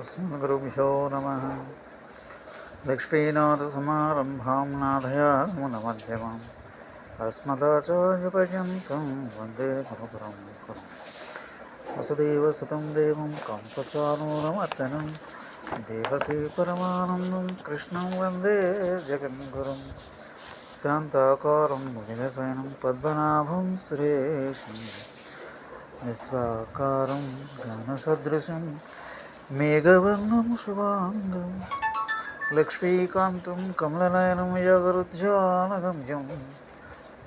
अस्मद्गुरुभ्यो नमः लक्ष्मीनाथसमारम्भां नाथयामुनमध्यमाम् अस्मदाचार्यपर्यन्तं वन्दे गुरुपरं गुरुं वसुदेवसुतं देवं कंसचानूरमर्दनं देवकी परमानन्दं कृष्णं वन्दे जगद्गुरुं शान्ताकारं भुजगशयनं पद्मनाभं सुरेशम् నిస్వాకారం ఘనసదృశం మేఘవర్ణం శుభాంగం. లక్ష్మీకాంతం కమలనయనం యగరుధ్యానగమ్యం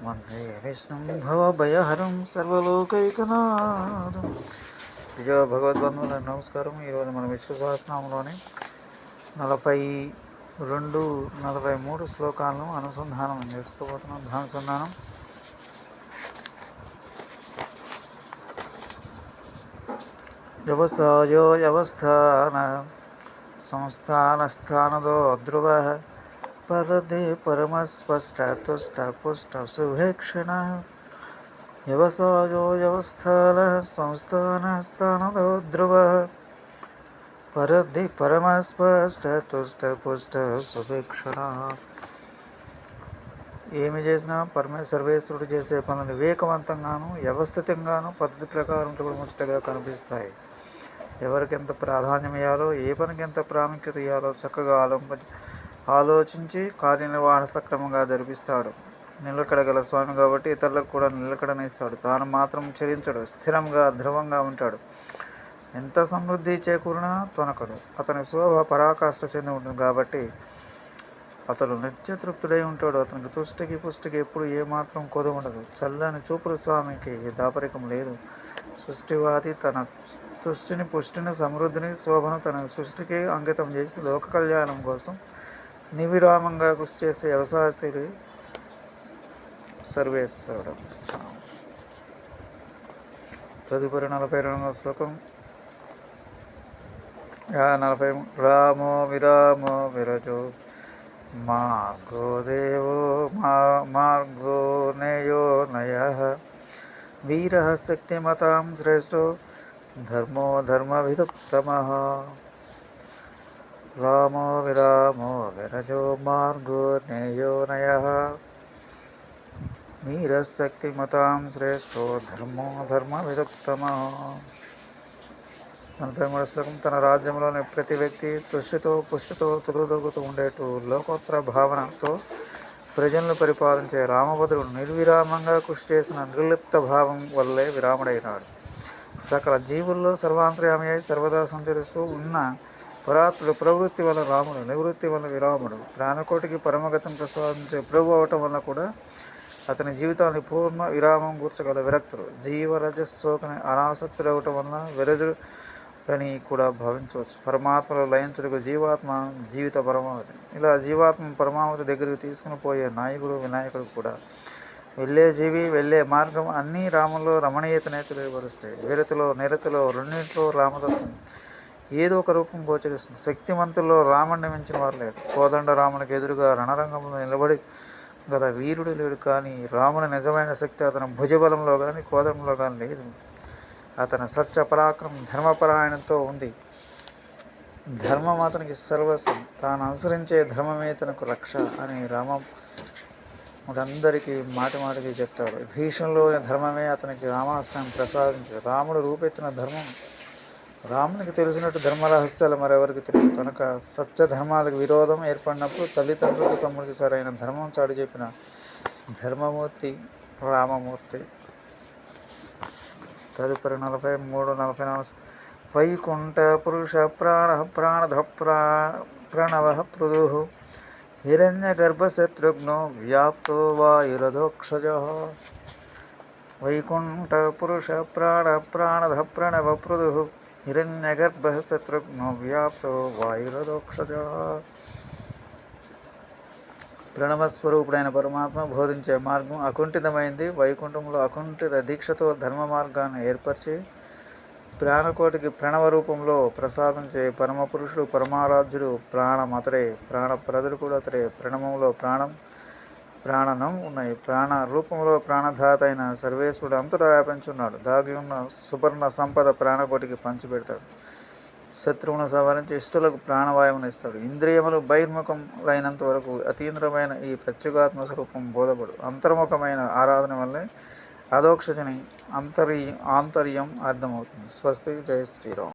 వందే విష్ణుం భవభయహరం సర్వలోకైకనాథం. విజయ భగవద్బంధువుల నమస్కారం. ఈరోజు మన విష్ణు సహస్రనామంలోని నలభై రెండు నలభై మూడు శ్లోకాలను అనుసంధానం చేసుకోబోతున్నాం. ధ్యానసంధానం व्यवसायो व्यवस्थान संस्थानस्थानदो ध्रुवः परदे परमस्पष्टतुष्टपुष्टसुभेक्षणः व्यवसायो व्यवस्थानः संस्थानस्थानदो ध्रुवः परदे परमस्पष्टतुष्टपुष्टसुभेक्षणः ఏమి చేసినా పరమే సర్వేశ్వరుడు చేసే పనులు వివేకవంతంగాను వ్యవస్థితంగాను పద్ధతి ప్రకారం చూడముచ్చటగా కనిపిస్తాయి. ఎవరికి ఎంత ప్రాధాన్యం ఇవ్వాలో ఏ పనికి ఎంత ప్రాముఖ్యత ఇవ్వాలో చక్కగా ఆలోప ఆలోచించి కార్యనిర్వహణ సక్రమంగా జరిపిస్తాడు. నిలకడగల స్వామి కాబట్టి ఇతరులకు కూడా నిలకడనిస్తాడు. తాను మాత్రం చెల్లించడు స్థిరంగా ధ్రువంగా ఉంటాడు. ఎంత సమృద్ధి చేకూరినా తొనకడు. అతని శోభ పరాకాష్ట చెంది ఉంటుంది కాబట్టి అతడు నిత్యతృప్తుడై ఉంటాడు. అతనికి తుష్టికి పుష్టికి ఎప్పుడు ఏమాత్రం కొద ఉండదు చల్లని చూపుల స్వామికి దాపరికం లేదు. సృష్టివాది తన తుష్టిని పుష్టిని సమృద్ధిని శోభను తన సృష్టికి అంకితం చేసి లోక కళ్యాణం కోసం నివిరామంగా కృషి చేసే వ్యవసాయశీలి సర్వేశ్వరుడు స్వామి. తదుపరి నలభై రెండవ శ్లోకం. నలభై రామో విరామో విరజో మార్గో దేవో మార్గో నయో నయ వీర శక్తిమతాం శ్రేష్టో ధర్మో ధర్మవిదుత్తమ రామో విరామో విరజో మార్గో నేయో నయ వీరశక్తిమతాం శ్రేష్టో ధర్మో ధర్మవిదుత్తమ నలభై మూడు శ్లోకం తన రాజ్యంలోని ప్రతి వ్యక్తి తుష్టితో పుష్టితో తులుదొగుతూ ఉండేటు లోకోత్తర భావనతో ప్రజలను పరిపాలించే రామభద్రుడు నిర్విరామంగా కృషి చేసిన నిర్లిప్త భావం వల్లే విరాముడైనాడు. సకల జీవుల్లో సర్వాంతర్యామి అయి సర్వదా సంచరిస్తూ ఉన్న పరాత్ముడు ప్రవృత్తి వల్ల రాముడు నివృత్తి వల్ల విరాముడు ప్రాణకోటికి పరమగతం ప్రసాదించే ప్రభు అవటం వల్ల కూడా అతని జీవితాన్ని పూర్ణ విరామం కూర్చగల విరక్తుడు. జీవరజస్సోకని అనాసక్తుడవటం వలన విరజుడు అని కూడా భావించవచ్చు. పరమాత్మలో లయించుటకు జీవాత్మ జీవిత పరమావధి. ఇలా జీవాత్మ పరమావధి దగ్గరికి తీసుకుని పోయే నాయకుడు వినాయకుడు కూడా వెళ్ళే జీవి వెళ్ళే మార్గం అన్నీ రాములో రమణీయతనే తెలియపరుస్తాయి వీరతిలో నిరతిలో రెండింటిలో రామతత్వం ఏదో ఒక రూపం గోచరిస్తుంది. శక్తివంతుల్లో రామణ్ణి మించిన వారు లేరు. కోదండ రామునికి ఎదురుగా రణరంగంలో నిలబడి గల వీరుడు లేడు కానీ రాముని నిజమైన శక్తి అతని భుజబలంలో కానీ కోదండంలో కానీ లేదు. అతని సత్య పరాక్రమం ధర్మపరాయణంతో ఉంది. ధర్మం అతనికి సర్వస్వం తాను అనుసరించే ధర్మమే తనకు రక్ష అని రామ అందరికీ మాటి మాటికి చెప్తాడు. భీషణలోని ధర్మమే అతనికి రామాశ్రయం ప్రసాదించాడు రాముడు రూపెత్తిన ధర్మం. రామునికి తెలిసినట్టు ధర్మ రహస్యాలు మరెవరికి తెలియదు కనుక సత్య ధర్మాలకు విరోధం ఏర్పడినప్పుడు తల్లిదండ్రులకు తమ్ముడికి సరైన ధర్మం చాటి చెప్పిన ధర్మమూర్తి రామమూర్తి తదుపరి నలభై మూడు నలభై నాలుగు వైకుంఠ పురుష ప్రాణ ప్రాణధ ప్రా ప్రణవ పృదు హిరణ్య గర్భశత్రుఘ్నో వ్యాప్తో వాయురధోక్షజ. వైకుంఠ పురుష ప్రాణ ప్రాణధ ప్రణవ పృదు హిరణ్యగర్భ శత్రుఘ్నో వ్యాప్తో వాయురధోక్షజ. ప్రణవస్వరూపుడైన పరమాత్మ బోధించే మార్గం అకుంఠితమైంది. వైకుంఠంలో అకుంఠిత దీక్షతో ధర్మ మార్గాన్ని ఏర్పరిచి ప్రాణకోటికి ప్రణవ రూపంలో ప్రసాదించే పరమ పురుషుడు పరమారాధ్యుడు ప్రాణం అతడే. ప్రాణప్రదుడు కూడా అతడే. ప్రణవంలో ప్రాణం ప్రాణనం ఉన్నాయి. ప్రాణ రూపంలో ప్రాణధాత అయిన సర్వేశ్వరుడు అంతటా వ్యాపించున్నాడు. దాగి ఉన్న సువర్ణ సంపద ప్రాణకోటికి పంచిపెడతాడు. శత్రువును సవరించి ఇష్టలకు ప్రాణవాయువును ఇస్తాడు. ఇంద్రియములు బహిర్ముఖములైనంత వరకు అతీంద్రమైన ఈ ప్రత్యేగాత్మ స్వరూపం బోధపడు. అంతర్ముఖమైన ఆరాధన వల్లే అధోక్షజని అంతర్య ఆంతర్యం అర్థమవుతుంది. స్వస్తి జయ శ్రీరామ్.